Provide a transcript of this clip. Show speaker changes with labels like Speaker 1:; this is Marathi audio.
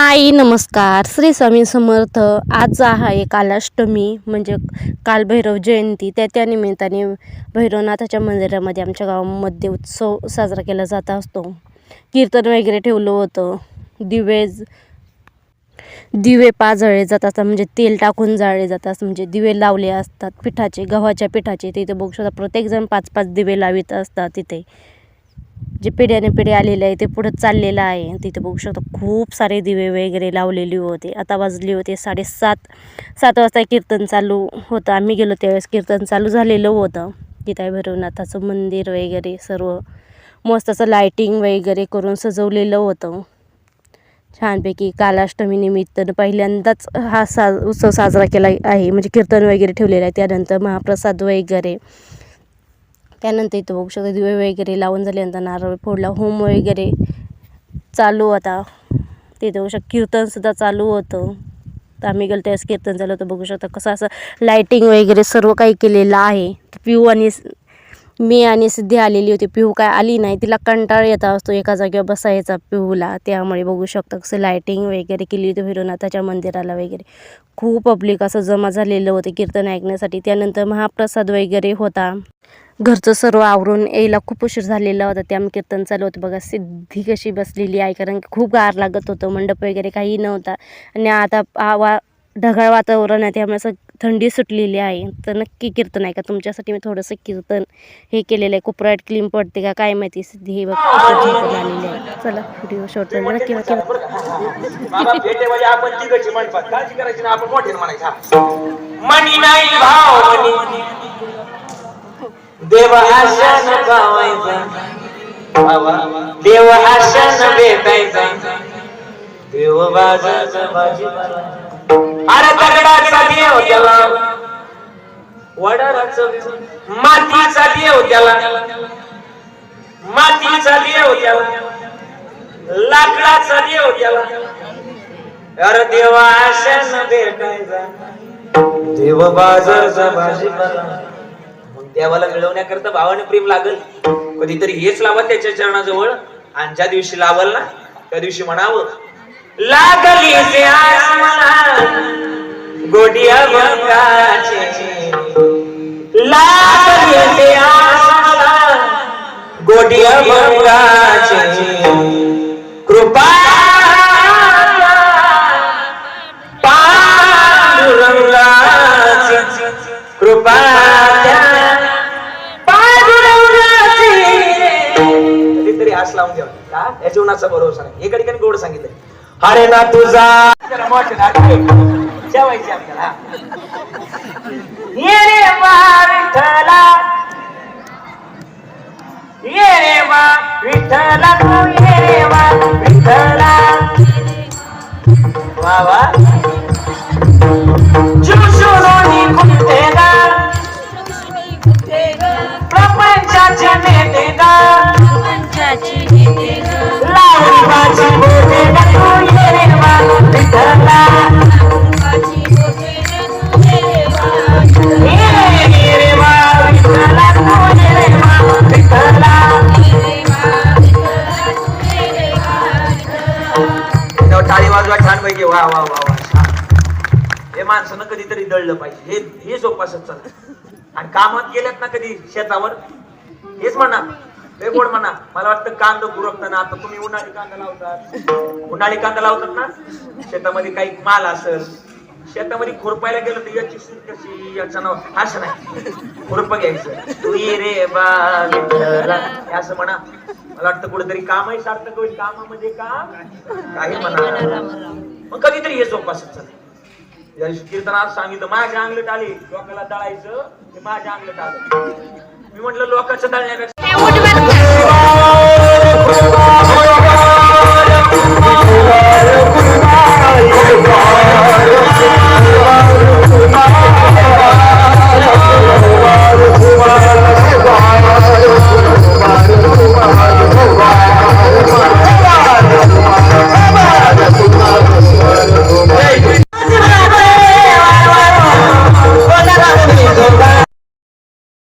Speaker 1: हाय नमस्कार. श्री स्वामी समर्थ. आज आहे कालाष्टमी म्हणजे काल भैरव जयंती. त्या त्या निमित्ताने भैरवनाथाच्या मंदिरामध्ये आमच्या गावामध्ये उत्सव साजरा केला जात असतो. कीर्तन वगैरे ठेवलं होतं. दिवे दिवे पाजळले असतात म्हणजे तेल टाकून जाळले जातात म्हणजे दिवे लावले असतात पिठाचे गव्हाच्या पिठाचे. तिथे बघू शकता प्रत्येकजण पाच पाच दिवे लावित असतात तिथे. जे पिढ्याने पिढे आलेले आहे ते पुढं चाललेलं आहे. तिथे बघू शकतो खूप सारे दिवे वगैरे लावलेले होते. आता वाजले होते साडेसात सात वाजता कीर्तन चालू होतं. आम्ही गेलो त्यावेळेस कीर्तन चालू झालेलं होतं. गीताई भैरवनाथाचं मंदिर वगैरे सर्व मस्त असं लायटिंग वगैरे करून सजवलेलं होतं. छानपैकी कालाष्टमी निमित्तानं पहिल्यांदाच हा सा उत्सव साजरा केला आहे. म्हणजे कीर्तन वगैरे ठेवलेलं आहे. त्यानंतर महाप्रसाद वगैरे त्यानंतर इथं बघू शकता दिवे वगैरे लावून झाल्यानंतर नारळ फोडला. होम वगैरे चालू होता तिथे बघू शकता कीर्तनसुद्धा चालू होतं. तर आम्ही गेलो त्यावेळेस कीर्तन झालं होतं. बघू शकता कसं असं लायटिंग वगैरे सर्व काही केलेलं आहे. पिऊ आणि मी आणि सिद्धी आलेली होती. पिहू काय आली नाही. तिला कंटाळ येता असतो एका जागेवर बसायचा पिहूला त्यामुळे बघू शकता कसं लायटिंग वगैरे केली होती भैरवनाथाच्या मंदिराला वगैरे. खूप पब्लिक असं जमा झालेलं होतं कीर्तन ऐकण्यासाठी. त्यानंतर महाप्रसाद वगैरे होता. घरचं सर्व आवरून यायला खूप उशीर झालेला होता. त्यामुळे कीर्तन चालू होतं बघा. सिद्धी कशी बसलेली आहे कारण की खूप गार लागत होतं. मंडप वगैरे काही नव्हता. आणि आता आ- वा ढगाळ वातावरण आहे त्यामुळे असं थंडी सुटलेली आहे. तर नक्की कीर्तन आहे का तुमच्यासाठी मी थोडंसं कीर्तन हे केलेलं आहे. कुपराट क्लीम पडते का? काय माहिती? सिद्धी हे बघ. कीर्तन आलेले आहे. चला व्हिडिओ शॉर्ट नक्की नक्की.
Speaker 2: बाबा. भेटे आपण देव आशन गावायचा. देव आशन भेटायचा. देव बाजाचा अरे दगडाचा देव हो त्याला. वडाराचा मातीचा देव हो त्याला. मातीचा देव हो त्याला. लाकडाचा देव त्याला. अरे देवा आशान भेटायचा. देव बाजारचा भाजीपाला देवाला मिळवण्याकरता भावाने प्रेम लागल. कधीतरी हेच लावा त्याच्या चरणाजवळ. आणि ज्या दिवशी लावल ना त्या दिवशी म्हणावं लागली गोडिया कधीतरी आस लावून घ्या. का या जीवनाचा भरोसा नाही. एका ठिकाणी गोड सांगितलं अरे ना तुझा. जेवायचे आपल्याला ये रे वा विठ्ठला. ये रे वा विठ्ठला. ये रे वा विठ्ठला. वा वा. वा वा वा वा छान. हे माणसानं कधीतरी दळलं पाहिजे. हे हे जोपासत चालत आणि कामात गेल्यात ना कधी शेतावर? हेच म्हणा. हे गोड म्हणा? मला वाटतं कांदा गुरकताना आता तुम्ही उन्हाळी कांदा लावतात. उन्हाळी कांदा लावतात ना? शेतामध्ये काही माल असेल. शेतामध्ये खुरपायला गेलं तर याची सूट कशी? याचं नाव असं नाही. खुरप घ्यायचं. तू रे बा असं म्हणा. मला वाटतं कुठेतरी कामही सार्थक होईल. कामामध्ये काम काही म्हणा. मग कधीतरी हे जोपासत चालेल. या कीर्तनात सांगितलं माझ्या अंगलट आली. लोकाला दळायचं ते माझ्या अंगलट आलं. मी म्हटलं लोकांचं दळण्यापेक्षा